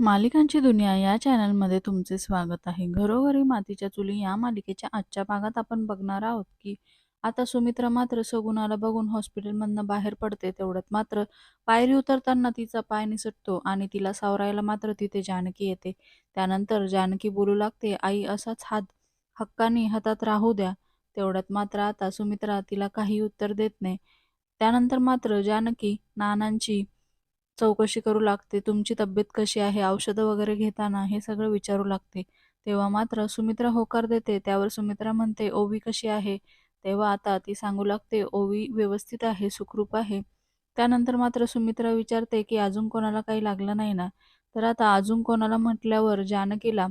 मालिकांची दुनिया या चॅनलमध्ये तुमचे स्वागत आहे. घरोघरी मातीच्या चुली या मालिकेच्या आजच्या भागात आपण बघणार आहोत की आता सुमित्रा मात्र सगुणाला बघून हॉस्पिटलमधनं बाहेर पडते. तेवढ्यात मात्र पायरी उतरताना तिचा पाय निसटतो आणि तिला सावरायला मात्र तिथे जानकी येते. त्यानंतर जानकी बोलू लागते, आई असाच हात हक्काने हातात राहू द्या. तेवढ्यात मात्र आता सुमित्रा तिला काही उत्तर देत नाही. त्यानंतर मात्र जानकी नानांची चौकशी करू लागते. तुमची तब्येत कशी आहे? औषधं वगैरे घेताना हे सगळं विचारू लागते. तेव्हा मात्र सुमित्रा होकार देते. त्यावर सुमित्रा म्हणते, ओवी कशी आहे? तेव्हा आता ती सांगू लागते, ओवी व्यवस्थित आहे, सुखरूप आहे. त्यानंतर मात्र सुमित्रा विचारते की अजून कोणाला काही लागलं नाही ना? तर आता अजून कोणाला म्हटल्यावर जानकीला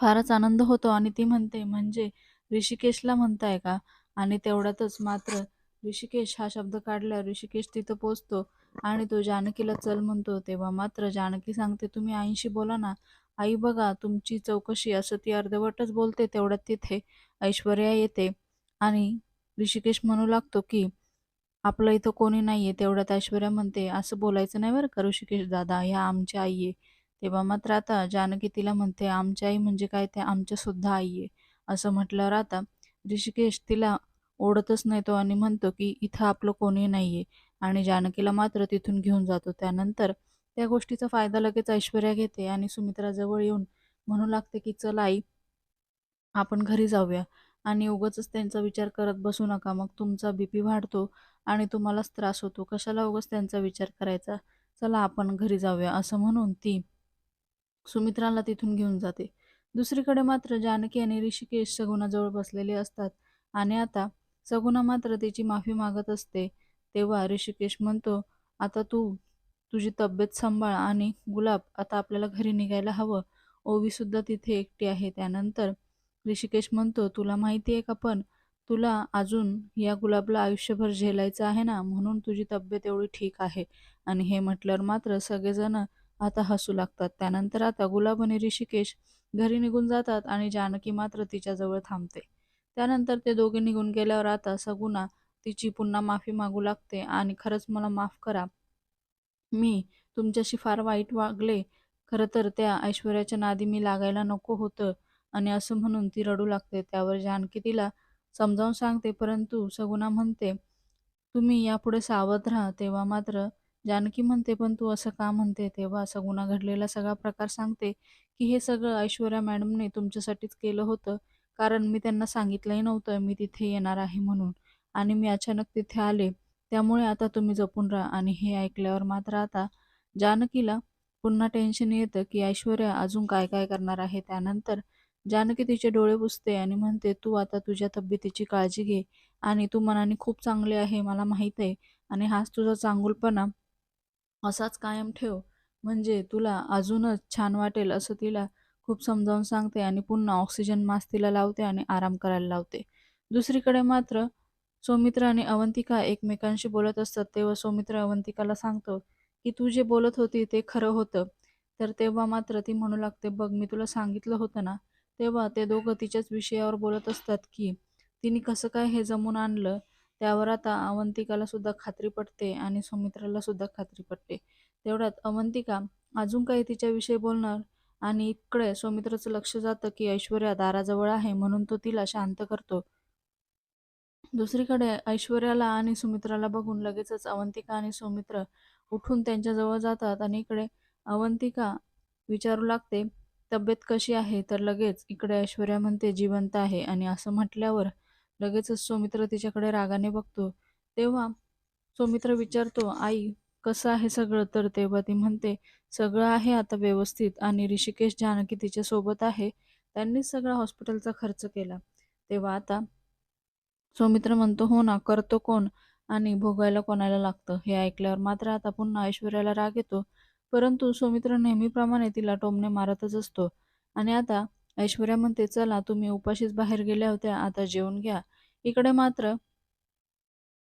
फारच आनंद होतो आणि ती म्हणते, म्हणजे ऋषिकेशला म्हणताय का? आणि तेवढ्यातच मात्र ऋषिकेश हा शब्द काढल्यावर ऋषिकेश तिथं पोचतो आणि तो जानकीला चल म्हणतो. तेव्हा मात्र जानकी सांगते, तुम्ही आईशी बोला ना. आई बघा तुमची चौकशी असं ती अर्धवटच बोलते. तेवढ्यात तिथे ऐश्वर्या येते आणि ऋषिकेश म्हणू लागतो की आपलं इथं कोणी नाहीये. तेवढ्यात ऐश्वर्या म्हणते, असं बोलायचं नाही बरं का ऋषिकेश दादा, ह्या आमच्या आई आहे. तेव्हा मात्र आता जानकी तिला म्हणते, आमची आई म्हणजे काय? ते आमच्या सुद्धा आई आहे. असं म्हटल्यावर आता ऋषिकेश तिला ओढतच नाही तो आणि म्हणतो की इथं आपलं कोणी नाहीये आणि जानकीला मात्र तिथून घेऊन जातो. त्यानंतर त्या गोष्टीचा फायदा लगेच ऐश्वर्या घेते आणि सुमित्राजवळ येऊन म्हणू लागते की चल आई आपण घरी जाऊया आणि उगाचच त्यांचा विचार करत बसू नका. मग तुमचा बीपी वाढतो आणि तुम्हालाच त्रास होतो. कशाला उगाच त्यांचा विचार करायचा? चला आपण घरी जाऊया असं म्हणून ती सुमित्राला तिथून घेऊन जाते. दुसरीकडे मात्र जानकी आणि ऋषिकेश सगुणाजवळ बसलेले असतात आणि आता सगुणा मात्र तिची माफी मागत असते. तेव्हा ऋषिकेश म्हणतो, आता तू तुझी तब्येत सांभाळ आणि गुलाब आता आपल्याला घरी निघायला हवं. ओवी सुद्धा तिथे एकटी आहे. त्यानंतर ऋषिकेश म्हणतो, तुला माहिती आहे का पण तुला अजून या गुलाबला आयुष्यभर झेलायचं आहे ना, म्हणून तुझी तब्येत एवढी ठीक आहे. आणि हे म्हटल्यावर मात्र सगळेजण आता हसू लागतात. त्यानंतर आता गुलाब आणि ऋषिकेश घरी निघून जातात आणि जानकी मात्र तिच्याजवळ थांबते. त्यानंतर ते दोघे निघून गेल्यावर आता सगुणा तिची पुन्हा माफी मागू लागते आणि खरंच मला माफ करा. मी तुमच्याशी फार वाईट वागले. खरं तर त्या ऐश्वर्याच्या नादी मी लागायला नको होतं आणि असं म्हणून ती रडू लागते. त्यावर जानकी तिला समजावून सांगते, परंतु सगुणा म्हणते, तुम्ही यापुढे सावध राहा. तेव्हा मात्र जानकी म्हणते, पण तू असं का म्हणते? तेव्हा सगुणा घडलेला सगळा प्रकार सांगते की हे सगळं ऐश्वर्या मॅडमने तुमच्यासाठीच केलं होतं. कारण मी त्यांना सांगितलंही नव्हतं मी तिथे येणार आहे म्हणून आणि मी अचानक तिथे आले. त्यामुळे आता तुम्ही जपून राहा. आणि हे ऐकल्यावर मात्र आता जानकीला पुन्हा टेन्शन येतं की ऐश्वर्या अजून काय काय करणार आहे. त्यानंतर जानकी तिचे डोळे पुसते आणि म्हणते, तू आता तुझ्या तब्येतीची काळजी घे आणि तू मनाने खूप चांगली आहे मला माहीत आहे आणि हाच तुझा चांगुलपणा असाच कायम ठेव. म्हणजे तुला अजूनच छान वाटेल असं तिला खूप समजावून सांगते आणि पुन्हा ऑक्सिजन मास्क तिला लावते आणि आराम करायला लावते. दुसरीकडे मात्र सौमित्र आणि अवंतिका एकमेकांशी बोलत असतात. तेव्हा सौमित्र अवंतिकाला सांगतो की तू जे बोलत होती ते खरं होतं. तर तेव्हा मात्र ती म्हणू लागते, बघ मी तुला सांगितलं होतं ना. तेव्हा ते दोघं तिच्याच विषयावर बोलत असतात की तिने कसं काय हे जमून आणलं. त्यावर आता अवंतिकाला सुद्धा खात्री पटते आणि सौमित्राला सुद्धा खात्री पटते. तेवढ्यात अवंतिका अजून काही तिच्याविषयी बोलणार आणि इकडे सौमित्राचं लक्ष जातं की ऐश्वर्या दाराजवळ आहे म्हणून तो तिला शांत करतो. दुसरीकडे ऐश्वर्याला आणि सुमित्राला बघून लगेचच अवंतिका आणि सौमित्र उठून त्यांच्याजवळ जातात आणि इकडे अवंतिका विचारू लागते, तब्येत कशी आहे? तर लगेच इकडे ऐश्वर्या म्हणते, जिवंत आहे आणि असं म्हटल्यावर लगेचच सौमित्र तिच्याकडे रागाने बघतो. तेव्हा सौमित्र विचारतो, आई कसं आहे सगळं? तर तेव्हा ती म्हणते, सगळं आहे आता व्यवस्थित आणि ऋषिकेश जानकी तिच्यासोबत आहे. त्यांनीच सगळा हॉस्पिटलचा खर्च केला. तेव्हा आता सौमित्र म्हणतो, हो ना, करतो कोण आणि भोगायला कोणाला लागतं? हे ऐकल्यावर मात्र आता पुन्हा ऐश्वर्याला राग येतो. परंतु सौमित्र नेहमीप्रमाणे तिला टोमणे मारतच असतो आणि आता ऐश्वर्या म्हणते, चला तुम्ही उपाशीच बाहेर गेल्या होत्या, आता जेवून घ्या. इकडे मात्र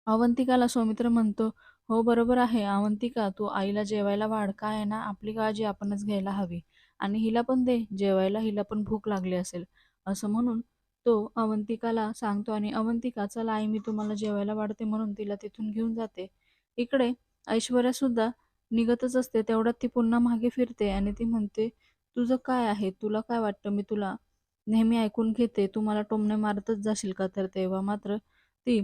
अवंतिकाला सौमित्र म्हणतो, हो बरोबर आहे अवंतिका, तू आईला जेवायला वाढ. काय आहे ना, आपली काळजी आपणच घ्यायला हवी आणि हिला पण दे जेवायला, हिला पण भूक लागली असेल. असं म्हणून तो अवंतिकाला सांगतो आणि अवंतिका, चला आई मी तुम्हाला जेवायला वाढते म्हणून तिला तिथून घेऊन जाते. इकडे ऐश्वर्या सुद्धा निघतच असते तेवढ्यात ती पुन्हा मागे फिरते आणि ती म्हणते तुझं काय आहे? तुला काय वाटतं? मी तुला नेहमी ऐकून घेते. तू मला टोमणे मारतच जाशील का तर तेव्हा? मात्र ती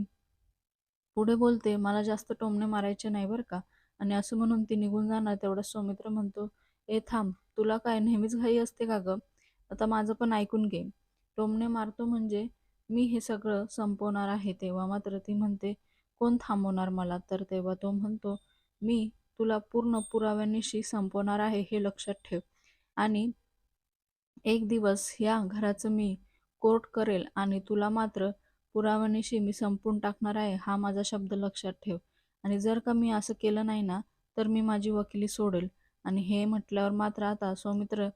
पुढे बोलते मला जास्त टोमणे मारायचे नाही बरं का. आणि असं म्हणून ती निघून जाणार. तेवढा सौमित्र म्हणतो ए थांब. तुला काय नेहमीच घाई असते का गं? आता माझं पण ऐकून घे. टोमणे मारतो म्हणजे मी हे सगळं संपवणार आहे तेव्हा मात्र ती म्हणते कोण थांबवणार मला? तर तेव्हा तो म्हणतो मी तुला पूर्ण पुराव्यानिशी संपवणार आहे हे लक्षात ठेव. आणि एक दिवस या घराचं मी कोर्ट करेल आणि तुला मात्र पुराव्यानिशी मी संपून टाकणार आहे हा माझा शब्द लक्षात ठेव. आणि जर का मी असं केलं नाही ना तर मी माझी वकिली सोडेल. आणि हे म्हटल्यावर मात्र आता सौमित्र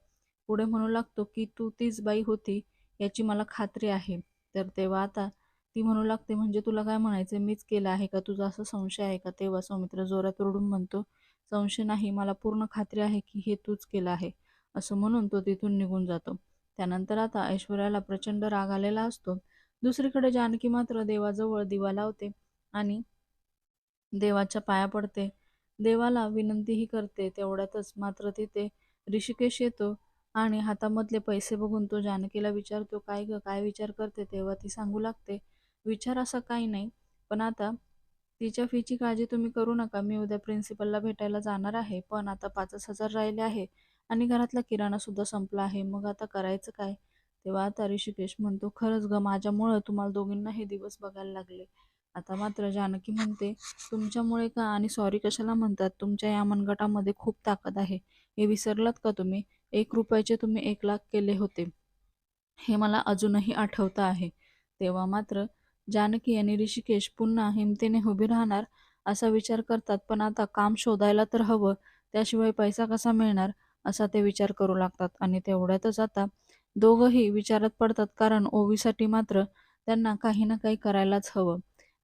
पुढे म्हणू लागतो की तू तीच बाई होती याची मला खात्री आहे. तर तेव्हा आता ती म्हणू लागते म्हणजे तुला काय म्हणायचं मीच केलं आहे का? तुझा असं संशय आहे का? तेव्हा सौमित्र जोरात रडून म्हणतो संशय नाही मला पूर्ण खात्री आहे की हे तूच केलं आहे. असं म्हणून तो तिथून निघून जातो. त्यानंतर आता ऐश्वर्याला प्रचंड राग आलेला असतो. दुसरीकडे जानकी मात्र देवाजवळ दिवा लावते आणि देवाच्या पाया पडते. देवाला विनंतीही करते तेवढ्यातच मात्र तिथे ऋषिकेश येतो. आणि हातामधले पैसे बघून तो जानकीला विचारतो काय ग काय विचार करते तेव्हा ती सांगू लागते विचार असा काही नाही पण आता तिच्या फीची काळजी तुम्ही करू नका मी उद्या प्रिन्सिपलला भेटायला जाणार आहे पण आता पाचच हजार राहिले आहे आणि घरातला किराणा सुद्धा संपला आहे मग आता करायचं काय? तेव्हा आता ऋषिकेश म्हणतो खरंच ग माझ्यामुळं तुम्हाला दोघींना हे दिवस बघायला लागले. आता मात्र जानकी म्हणते तुमच्यामुळे का आणि सॉरी कशाला म्हणतात? तुमच्या या मनगटामध्ये खूप ताकद आहे. हे विसरलात का तुम्ही? एक रुपयाचे तुम्ही एक लाख केले होते. हे मला अजूनही आठवतं आहे. तेव्हा मात्र जानकी आणि ऋषिकेश पुन्हा हिमतीने उभी राहणार असा विचार करतात पण आता काम शोधायला तर हवं त्याशिवाय पैसा कसा मिळणार असा ते विचार करू लागतात. आणि तेवढ्यातच आता दोघंही विचारात पडतात कारण ओवीसाठी मात्र त्यांना काही ना काही करायलाच हवं.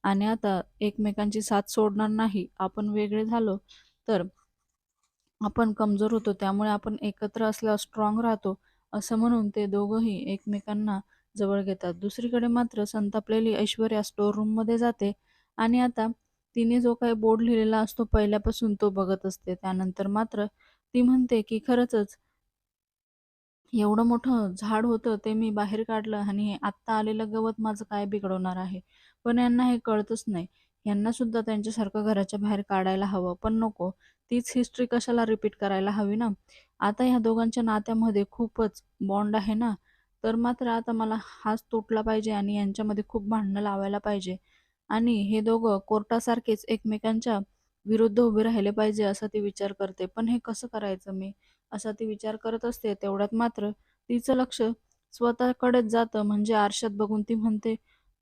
आणि आता एकमेकांची साथ सोडणार नाही आपण वेगळे झालो तर आपण कमजोर होतो त्यामुळे आपण एकत्र असल्यावर स्ट्रॉंग राहतो असं म्हणून ते दोघंही एकमेकांना जवळ घेतात. दुसरीकडे मात्र संतापलेली ऐश्वर्या स्टोर रूममध्ये जाते आणि आता तिने जो काही बोर्ड लिहिलेला असतो पहिल्यापासून तो बघत असते. त्यानंतर मात्र ती म्हणते की खरंच एवढं मोठं झाड होतं ते मी बाहेर काढलं आणि हे आत्ता आलेलं गवत माझं काय बिघडवणार आहे? पण यांना हे कळतच नाही. यांना सुद्धा त्यांच्यासारखं घराच्या बाहेर काढायला हवं. पण नको तीच हिस्ट्री कशाला रिपीट करायला हवी ना? आता ह्या दोघांच्या नात्यामध्ये खूपच बॉन्ड आहे ना? तर मात्र आता मला हाच तुटला पाहिजे आणि यांच्यामध्ये खूप भांडणं लावायला पाहिजे. आणि हे दोघं कोर्टासारखेच एकमेकांच्या विरुद्ध उभे राहिले पाहिजे असा ती विचार करते. पण हे कसं करायचं मी? असा ती विचार करत असते. तेवढ्यात मात्र तिचं लक्ष स्वतःकडेच जातं. म्हणजे आरशात बघून ती म्हणते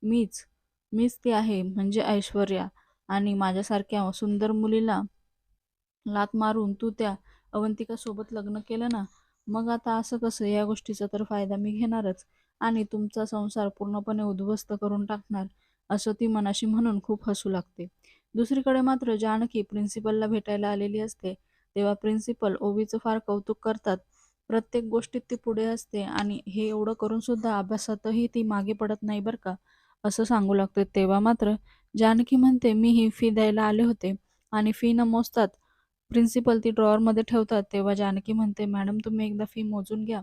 मीच मीच ती आहे म्हणजे ऐश्वर्या. आणि माझ्यासारख्या सुंदर मुलीला लात मारून तू त्या अवंतिकासोबत लग्न केलं ना मग आता असं कसं? या गोष्टीचा तर फायदा मी घेणारच. आणि तुमचा संसार पूर्णपणे उद्ध्वस्त करून टाकणार असं ती मनाशी म्हणून खूप हसू लागते. दुसरीकडे मात्र जानकी प्रिन्सिपलला भेटायला आलेली असते. तेव्हा प्रिन्सिपल ओवीचं फार कौतुक करतात. प्रत्येक गोष्टीत ती पुढे असते आणि हे एवढं करून सुद्धा अभ्यासातही ती मागे पडत नाही बरं का? असं सांगू लागते. तेव्हा मात्र जानकी म्हणते मी ही फी द्यायला आले होते आणि फी न मोजतात प्रिन्सिपल ती ड्रॉवरमध्ये ठेवतात. तेव्हा जानकी म्हणते मॅडम तुम्ही एकदा फी मोजून घ्या.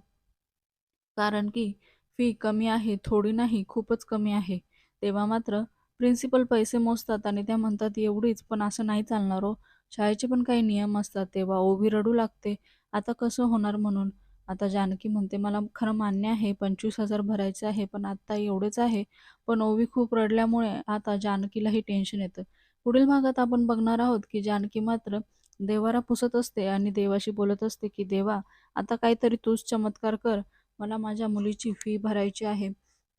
कारण की फी कमी आहे थोडी नाही खूपच कमी आहे. तेव्हा मात्र प्रिन्सिपल पैसे मोजतात आणि त्या म्हणतात एवढीच पण असं नाही चालणार हो. शाळेचे पण काही नियम असतात. तेव्हा ओवी रडू लागते आता कसं होणार म्हणून? आता जानकी म्हणते मला खरं मान्य आहे पंचवीस हजार भरायचे आहे पण आत्ता एवढेच आहे. पण ओवी खूप रडल्यामुळे आता जानकीलाही टेन्शन येतं. पुढील भागात आपण बघणार आहोत की जानकी मात्र देवाला पुसत असते आणि देवाशी बोलत असते की देवा आता काहीतरी तूच चमत्कार कर. मला माझ्या मुलीची फी भरायची आहे.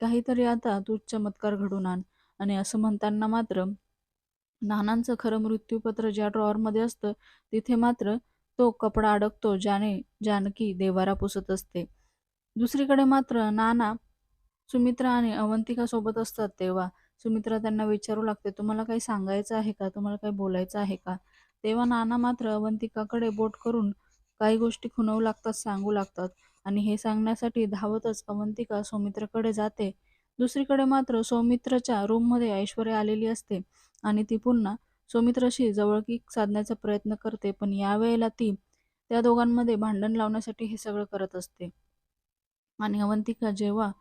काहीतरी आता तूच चमत्कार घडून आण. आणि असं म्हणताना मात्र नानांचं खरं मृत्यूपत्र ज्या ड्रॉवरमध्ये असतं तिथे मात्र तो कपडा अडकतो ज्याने जानकी देवारा पुसत असते. दुसरीकडे मात्र नाना सुमित्रा आणि अवंतिका सोबत असतात तेव्हा. सुमित्रा त्यांना विचारू लागते तुम्हाला काही सांगायचं आहे का? तुम्हाला काही बोलायचं आहे का? तेव्हा नाना मात्र अवंतिकाकडे बोट करून काही गोष्टी खुणवू लागतात सांगू लागतात. आणि हे सांगण्यासाठी धावतच अवंतिका सौमित्राकडे जाते. दुसरीकडे मात्र सौमित्रच्या रूममध्ये ऐश्वर्या आलेली असते आणि ती पुन्हा सौमित्राशी जवळकीक साधण्याचा प्रयत्न करते पण यावेळेला ती त्या दोघांमध्ये भांडण लावण्यासाठी हे सगळं करत असते. आणि अवंतिका जेव्हा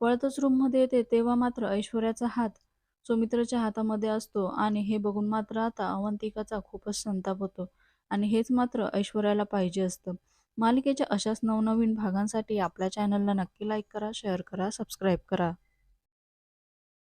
पळतच रूममध्ये येते तेव्हा मात्र ऐश्वर्याचा हात सुमित्राच्या हातामध्ये असतो आणि हे बघून मात्र आता अवंतिकाचा खूपच संताप होतो. आणि हेच मात्र ऐश्वर्याला पाहिजे असतं. मालिकेच्या अशाच नवनवीन भागांसाठी आपल्या चॅनलला नक्की लाईक करा शेअर करा सबस्क्राईब करा.